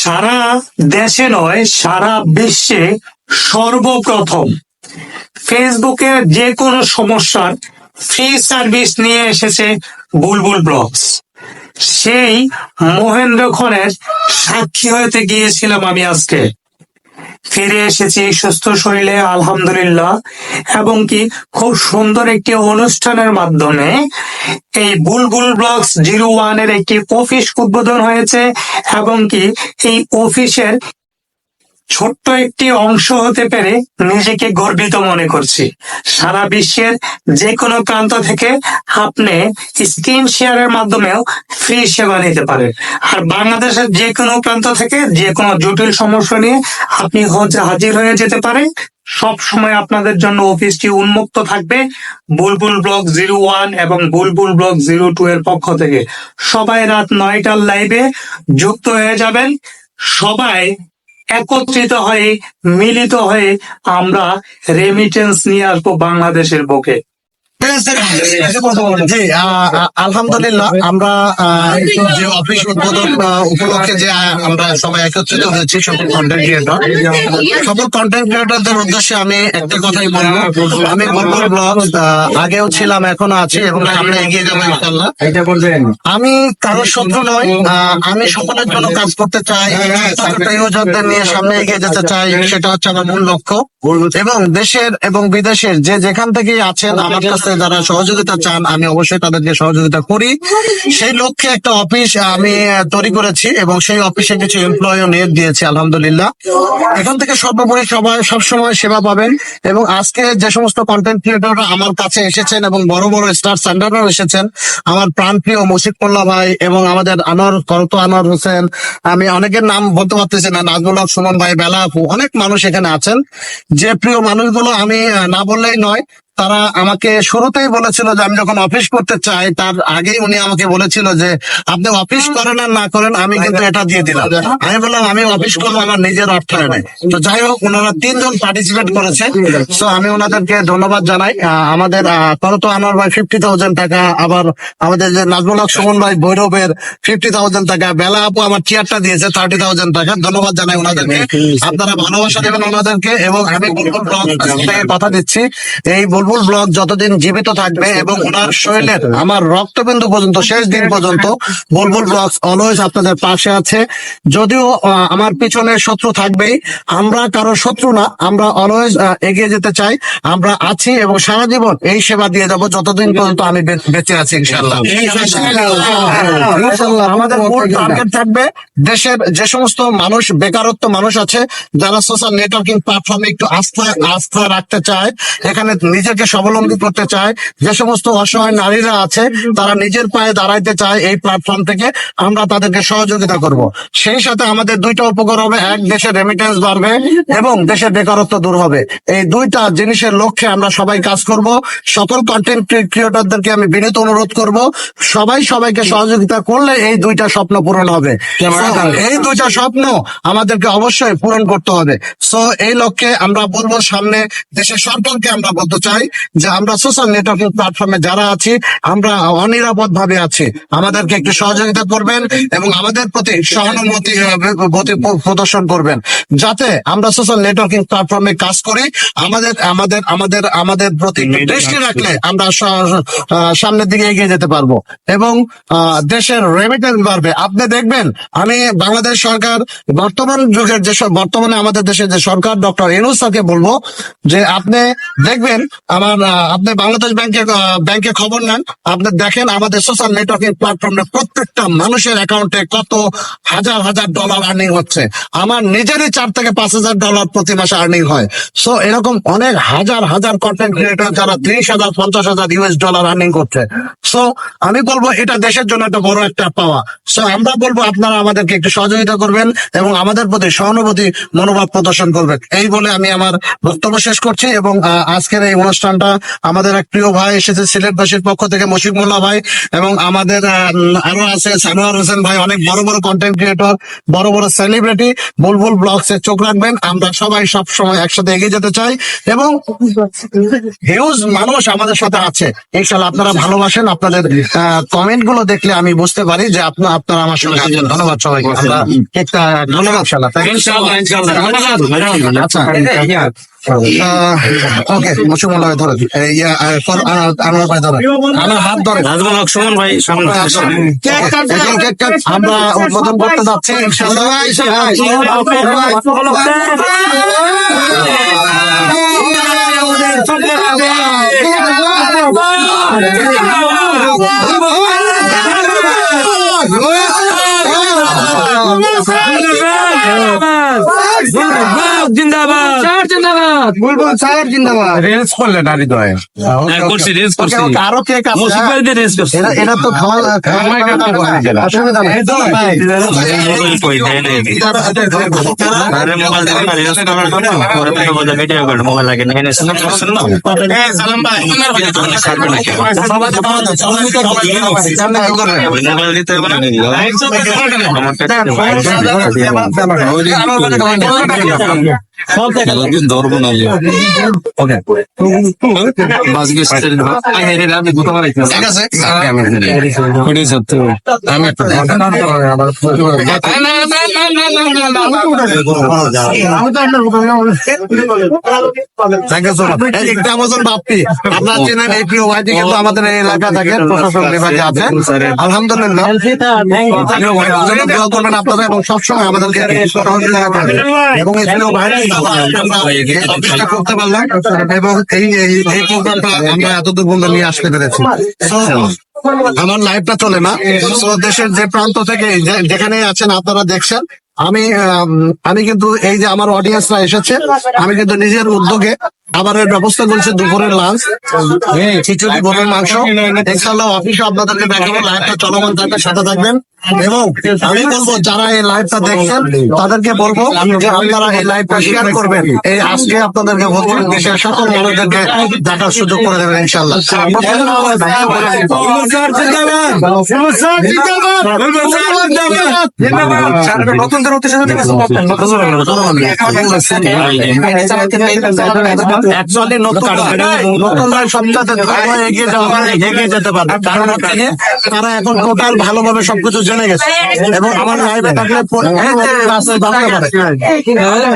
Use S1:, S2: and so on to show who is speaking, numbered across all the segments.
S1: সারা দেশে নয়, সারা বিশ্বে সর্বপ্রথম। ফেসবুকে যে কোনো সমস্যার ফ্রি সার্ভিস নিয়ে এসেছে বুলবুল ব্লগস। সেই মহেন্দ্র খনের সাক্ষী হতে গিয়েছিলাম আমি আজকে। ফিরে এসেছি সুস্থ শরীরে, আলহামদুলিল্লাহ। এবং কি খুব সুন্দর একটি অনুষ্ঠানের মাধ্যমে এই বুলবুল ব্লগস জিরো ওয়ানের একটি অফিস উদ্বোধন হয়েছে এবং কি এই অফিসের ছোট্ট একটি অংশ হতে পেরে নিজেকে গর্বিত মনে করছি। সারা বিশ্বের যে কোনো প্রান্ত থেকে আপনি স্ক্রিন শেয়ারের মাধ্যমেও ফ্রি সেবা নিতে পারেন। আর বাংলাদেশের যে কোনো প্রান্ত থেকে যে কোনো জটিল সমস্যা নিয়ে আপনি হজ- হাজির হয়ে যেতে পারেন। সব সময় আপনাদের জন্য অফিসটি উন্মুক্ত থাকবে বুলবুল ব্লক জিরো ওয়ান এবং বুলবুল ব্লক জিরো টু এর পক্ষ থেকে। সবাই রাত নয়টার লাইভে যুক্ত হয়ে যাবেন। সবাই একত্রিত হয়ে, মিলিত হয়ে আমরা রেমিটেন্স নিয়ে আসব বাংলাদেশের বুকে।
S2: জি আহ, আহ, আলহামদুলিল্লাহ আমরা যে অফিস উদ্বোধন উপলক্ষে যে আমরা সবাই একত্রিত হয়েছি সকল কন্টেন্ট ক্রিয়েটর সকল কন্টেন্ট ক্রিয়েটরদের উদ্দেশ্যে আমি একটা কথাই বলব। আমি বলব ব্লগ আগেও ছিলাম এখনও আছি এবং সামনে এগিয়ে যাব ইনশাল্লাহ আমি কারোর শত্রু নই আহ, আমি সকলের জন্য কাজ করতে চাই ইউজারদের নিয়ে সামনে এগিয়ে যেতে চাই সেটা হচ্ছে আমার মূল লক্ষ্য। এবং দেশের এবং বিদেশের যে যেখান থেকেই আছেন আমার কাছে যারা সহযোগিতা চান, আমি অবশ্যই তাদেরকে সহযোগিতা করি। সেই লক্ষ্যে একটা অফিস আমি তৈরি করেছি এবং সেই অফিসে কিছু এমপ্লয়ও নিয়োগ দিয়েছি, আলহামদুলিল্লাহ। এখান থেকে সর্বোপরি সবাই সবসময় সেবা পাবেন এবং আজকে যে সমস্ত কন্টেন্ট ক্রিয়েটররা আমার কাছে এসেছেন এবং বড় বড় স্টার সেন্টাররাও এসেছেন, আমার প্রাণপ্রিয় মুশিক মোল্লা ভাই এবং আমাদের আনোয়ার, করত আনোয়ার হোসেন, আমি অনেকের নাম বলতে পারতেছি না, নাজমুল হক, সুমন ভাই, বেলা অনেক মানুষ এখানে আছেন। যে প্রিয় মানুষগুলো আমি না বললেই নয় তারা আমাকে শুরুতেই বলেছিল যে আমি যখন অফিস করতে চাই তার আগেই উনি আমাকে বলেছিল যে আপনি অফিস করেন আর না করেন আমি কিন্তু এটা দিয়ে দিলাম। আমি বললাম আমি অফিস করব আমার নিজের অর্থায়নে তো যাই হোক ওনারা তিনজন পার্টিসিপেট করেছে। তো আমি ওনাদেরকে ধন্যবাদ জানাই। আমাদের করত আনোয়ার ভাই ফিফটি থাউজেন্ড টাকা আবার আমাদের যে নাজমুল হক সুমন ভাই ভৈরবের ফিফটি থাউজেন্ড টাকা বেলা আপু আমার চেয়ারটা দিয়েছে থার্টি থাউজেন্ড টাকা। ধন্যবাদ জানাই ওনাদেরকে আপনারা ভালোবাসা দেবেন ওনাদেরকে এবং আমি কথা দিচ্ছি। এই বুলবুল ব্লগ যতদিন জীবিত থাকবে এবং ওনার শরীরের আমার রক্তবিন্দু পর্যন্ত শেষ দিন পর্যন্ত বুলবুল ব্লগ অলওয়েজ আপনাদের পাশে আছে। যদিও আমার পিছনে শত্রু থাকবেই আমরা কারও শত্রু না আমরা অলওয়েজ এগিয়ে যেতে চাই আমরা আছি এবং সারা জীবন এই সেবা দিয়ে যাব যতদিন পর্যন্ত আমি বেঁচে আছি ইনশাল্লাহ ইনশাল্লাহ আমাদের মূল টার্গেট থাকবে দেশের যে সমস্ত মানুষ বেকারত্ব মানুষ আছে যারা সোশ্যাল নেটওয়ার্কিং প্ল্যাটফর্মে একটু আস্থা আস্থা রাখতে চায় এখানে নিজেকে স্বাবলম্বী করতে চায়। যে সমস্ত অসহায় নারীরা আছে তারা নিজের পায়ে দাঁড়াইতে চায় এই প্ল্যাটফর্ম থেকে। আমরা তাদেরকে সহযোগিতা করব। সেই সাথে আমাদের দুইটা উপকার হবে। এক দেশের রেমিটেন্স বাড়বে এবং দেশের বেকারত্ব দূর হবে। এই দুইটা জিনিসের লক্ষ্যে আমরা সবাই কাজ করব। সকল কন্টেন্ট ক্রিয়েটরদেরকে আমি বিনীত অনুরোধ করব। সবাই সবাইকে সহযোগিতা করলে এই দুইটা স্বপ্ন পূরণ হবে। এই দুইটা স্বপ্ন আমাদেরকে অবশ্যই পূরণ করতে হবে। সো এই লক্ষ্যে আমরা বলব সামনে দেশের সরকারকে আমরা বলতে চাই যে আমরা সোশ্যাল নেটওয়ার্কিং প্ল্যাটফর্মে যারা আছি আমরা অনিরাপদ ভাবে আছি। আমাদেরকে একটু সহযোগিতা করবেন এবং আমাদের প্রতি সহানুভূতি প্রদর্শন করবেন। যাতে আমরা সোশ্যাল নেটওয়ার্কিং প্ল্যাটফর্মে কাজ করি আমাদের আমাদের আমাদের আমাদের প্রতি দৃষ্টি রাখলে আমরা সামনের দিকে এগিয়ে যেতে পারব। এবং দেশের রেমিটেন্স বাড়বে। আপনি দেখবেন আমি বাংলাদেশ সরকার বর্তমান যুগের যে সব- বর্তমানে আমাদের দেশের যে সরকার ডক্টর স্যারকে বলব যে আপনি দেখবেন আমার আপনি বাংলাদেশ ব্যাংকে ব্যাংকে খবর নেন। আপনি দেখেন আমাদের সোশ্যাল নেটওয়ার্কিং প্ল্যাটফর্মে প্রত্যেকটা মানুষের অ্যাকাউন্টে কত হাজার হাজার ডলার আর্নিং হচ্ছে। আমার নিজেরই চার থেকে পাঁচ হাজার ডলার প্রতি মাসে আর্নিং হয়। সো এরকম অনেক হাজার হাজার কন্টেন্ট ক্রিয়েটর যারা ত্রিশ হাজার, পঞ্চাশ হাজার ইউএস ডলার আর্নিং করছে। সো আমি বলব এটা দেশের জন্য একটা বড় একটা পাওয়া। সো আমরা বলব আপনারা আমাদেরকে একটু সহযোগিতা করবেন এবং আমাদের প্রতি সহানুভূতি, মনোভাব প্রদর্শন করবেন। এই বলে আমি আমার বক্তব্য শেষ করছি এবং আজকের এই অনুষ্ঠান অনুষ্ঠানটা আমাদের এক প্রিয় ভাই এসেছে সিলেটবাসীর পক্ষ থেকে মশিক মোল্লা ভাই এবং আমাদের আরও আছে সানোয়ার হোসেন ভাই অনেক বড় বড় কন্টেন্ট ক্রিয়েটর বড় বড় সেলিব্রিটি বুলবুল ব্লগস এ চোখ রাখবেন। আমরা সবাই সব সময় একসাথে এগিয়ে যেতে চাই এবং হিউজ মানুষ আমাদের সাথে আছে। ইনশাল্লাহ আপনারা ভালোবাসেন আপনাদের কমেন্টগুলো দেখলে আমি বুঝতে পারি যে আপনার আপনারা আমার সঙ্গে আছেন। ধন্যবাদ সবাইকে। আমরা কেকটা ধন্যবাদ ইনশাল্লাহ
S1: ইনশাআল্লাহ ইনশাআল্লাহ।
S2: আচ্ছা। ওকে মুসুমুল্লাহ ভাই ধরে এই, ইয়া, আহ, কর- আহ, আমার ভাই ধরে আমার হাত ধরে
S3: নাজমুল হক সুমন ভাই সামনে
S2: এখন কেক কাট আমরা উদ্বোধন করতে যাচ্ছি ইনশাআল্লাহ
S3: জিন্দাবাদ
S2: বুলবুল সাহেব জিন্দাবাদ
S4: রিলস করলেন না হৃদয়
S3: হ্যাঁ, করছি রিলস করছি
S2: আরও কেক আছে
S3: মুসিক ভাই দিয়ে রিলস করছি
S2: এটা তো খাওয়া খাওয়া অসুবিধা নেই
S3: আরে মোবাইল দেখেন না রিলস করার জন্য পরে থেকে বলে ভিডিও করে মোবাইল লাগে না করছেন না এ সালাম ভাই সারবে নাকি মোবাইল দিতে হবে না আমার কাছে ধরবো না বাজগে আমি দুটো মারাইছি
S2: ঠিক আছে
S3: ওটাই সত্য
S2: আমি আপনারা চেনেন এই প্রিয় ভাইটি কিন্তু আমাদের এই এলাকা থেকে প্রশাসন বিভাগে আছে আলহামদুলিল্লাহ আপনারা এবং সবসময় আমাদেরকে এবং এই প্রিয় অফিসটা করতে পারলাম। এবং এই প্রোগ্রামটা আমরা এতদূর বন্ধু নিয়ে আসতে পেরেছি। আমার লাইফটা চলে না। দেশের যে প্রান্ত থেকে যেখানে আছেন আপনারা দেখছেন। আমি আমি কিন্তু এই যে আমার অডিয়েন্সরা এসেছে আমি কিন্তু নিজের উদ্যোগে খাবারের ব্যবস্থা করছি দুপুরের লাঞ্চ খিচুড়ি গরুর মাংস। ইনশাল্লাহ অফিসে আপনাদেরকে দেখাবো লাইভটা চলমান থাকবে সাথে থাকবেন। এবং আমি বলব যারা এই লাইভটা দেখছেন তাদেরকে বলব যে আপনারা এই লাইভটা শেয়ার করবেন। এই আজকে আপনাদেরকে বলব দেশের সকল মানুষদেরকে দেখার সুযোগ করে দেবেন ইনশাল্লাহ
S4: নতুনদের
S2: অ্যাকচুয়ালি নতুন সবটাতে দ্রুত এগিয়ে এগিয়ে যেতে পারবে কারণ হচ্ছে তারা এখন টোটাল ভালোভাবে সবকিছু জেনে গেছে এবং আমার লাইভে থাকলে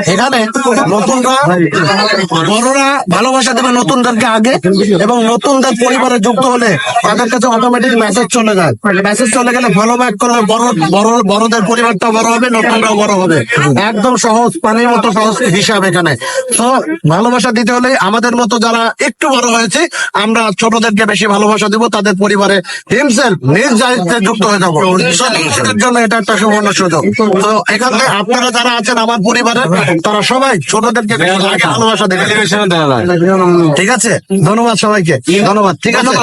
S2: এখানে নতুনরা বড়রা ভালোবাসা দেবে নতুনদেরকে আগে এবং নতুনদের পরিবারে যুক্ত হলে তাদের কাছে অটোমেটিক মেসেজ চলে যায় মেসেজ চলে গেলে ফলো ব্যাক করলে বড় বড় বড়দের পরিবারটা বড় হবে বড় হবে। একদম সহজ পানির মতো সহজ হিসাব এখানে। তো ভালোবাসা দিতে হলে আমাদের মতো যারা একটু বড় হয়েছে আমরা ছোটদেরকে বেশি ভালোবাসা দিব তাদের পরিবারে হিমসেলফ নিজ দায়িত্বে যুক্ত হয়ে যাব। জন্য এটা একটা সুবর্ণ সুযোগ। তো এখানে আপনারা যারা আছেন আমার পরিবারে তারা সবাই ছোটদেরকে ভালোবাসা দেবে ঠিক আছে? ধন্যবাদ সবাইকে। ধন্যবাদ। ঠিক আছে?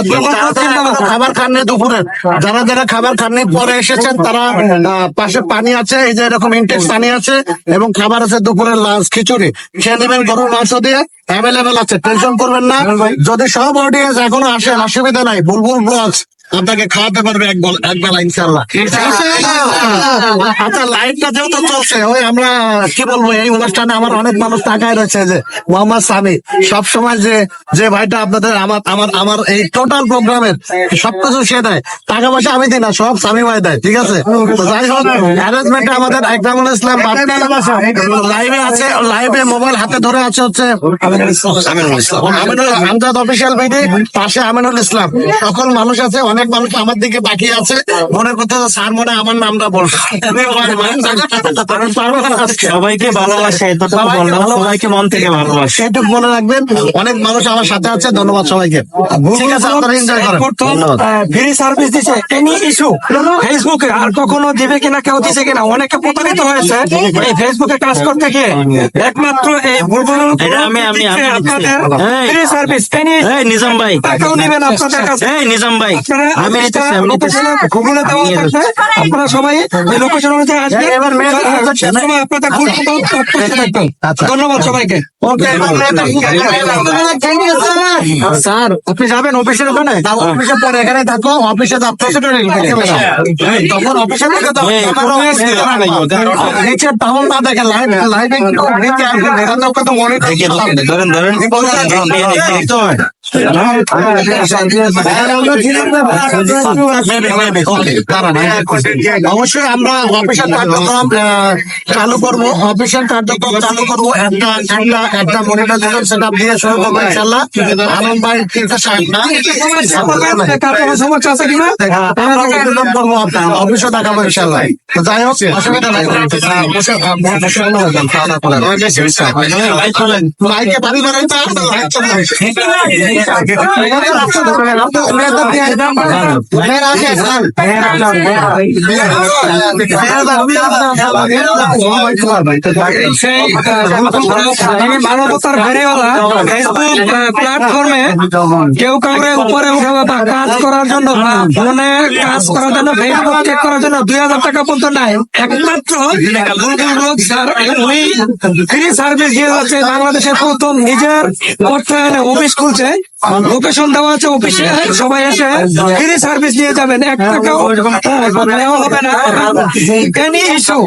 S2: খাবার খাননি দুপুরের যারা যারা খাবার খাননি পরে এসেছেন তারা আহ, পাশে পানি আছে এই যে এরকম ইনটেক পানি আছে এবং খাবার আছে দুপুরের লাঞ্চ খিচুড়ি। খেয়ে নেবেন গরুর মাংস দিয়ে অ্যাভেলেবেল আছে টেনশন করবেন না। যদি সব অডিয়েন্স এখনও আসেন অসুবিধা নাই বুলবুল ব্লগস আপনাকে খাওয়াতে পারবে এক বল এক বেলা ইনশাল্লাহ আচ্ছা লাইভটা যেহেতু চলছে ওই আমরা কি বলব এই অনুষ্ঠানে আমার অনেক মানুষ টাকায় রয়েছে যে মোহাম্মদ সামি সব সময় যে যে ভাইটা আপনাদের আমার আমার আমার এই টোটাল প্রোগ্রামের সবকিছু সে দেয়। টাকা পয়সা আমি দিই না সব সামি ভাই দেয় ঠিক আছে? তো যাই হোক অ্যারেঞ্জমেন্টে আমাদের একরামুল ইসলাম লাইভে আছে লাইভে মোবাইল হাতে ধরে আছে হচ্ছে আমিনুল আমজাদ অফিসিয়াল বিডি পাশে আমিনুল ইসলাম। সকল মানুষ আছে অনেক মানুষ আমার দিকে বাকি আছে। মনে করতে স্যার মনে আমার নামটা বলবে।
S3: সবাইকে ভালোবাসে সবাইকে মন থেকে ভালোবাসে।
S2: সেটুকু মনে রাখবেন। অনেক মানুষ আমার সাথে আছে ধন্যবাদ সবাইকে। ঠিক আছে আপনারা এনজয় করেন।
S4: ফ্রি সার্ভিস দিছে। এনি ইস্যু ফেসবুকে আর কখনো দিবে কিনা কেউ দিছে কিনা? অনেকে প্রতারিত হয়েছে। এই ফেসবুকে কাজ করতে গিয়ে একমাত্র এই
S3: এটা আমি- আমি-
S4: আপনাদের। ফ্রি সার্ভিস এনি
S3: এই নিজাম ভাই।
S4: টাকাও নেবেন আপনাদের কাছে।
S3: এই নিজাম ভাই। আমি নিতেছি,
S4: গুগলে দেওয়া থাকবে। আপনারা সবাই এই লোকেশন অনুযায়ী আসবেন
S2: এবার মেয়ে-
S4: সবসময় আপনাদের ফুল থাকবেন। ধন্যবাদ সবাইকে।
S2: স্যার আপনি যাবেন অফিসের ওখানে? অফিসের পরে এখানে থাকো অফিসে তখন অফিসে তো নিচে টাউন না দেখে লাইভ লাইভে
S3: ধরেন ধরেন।
S2: অবশ্যই আমরা অফিসের কার্যক্রম চালু করব অফিসের কার্যক্রম চালু করব। একটা একটা একটা মনিটাইজেশন সেট আপ দিয়ে শুরু করব ইনশাল্লাহ আলম ভাই চিন্তা সাহেব না?
S4: কার কোনো সমস্যা আছে কিনা
S2: করব আপনার অফিসে দেখাবো ইনশাল্লাহ যাই হোক অসুবিধা নাই হ্যাঁ। মাইকে লাইট
S4: প্ল্যাটফর্মে কেউ কাউরে উপরে উঠাবে বা কাজ করার জন্য বা ফোনে কাজ করার জন্য ফেসবুক চেক করার জন্য দুই হাজার টাকা পর্যন্ত নাই একমাত্র ফ্রি সার্ভিস দিয়ে যাচ্ছে বাংলাদেশের প্রথম নিজের অর্থায়নে অফিস খুলছে লোকেশন দেওয়া আছে অফিসে সবাই এসে ফ্রি সার্ভিস নিয়ে যাবেন। এক টাকাও নেওয়া হবে না। ইস্যু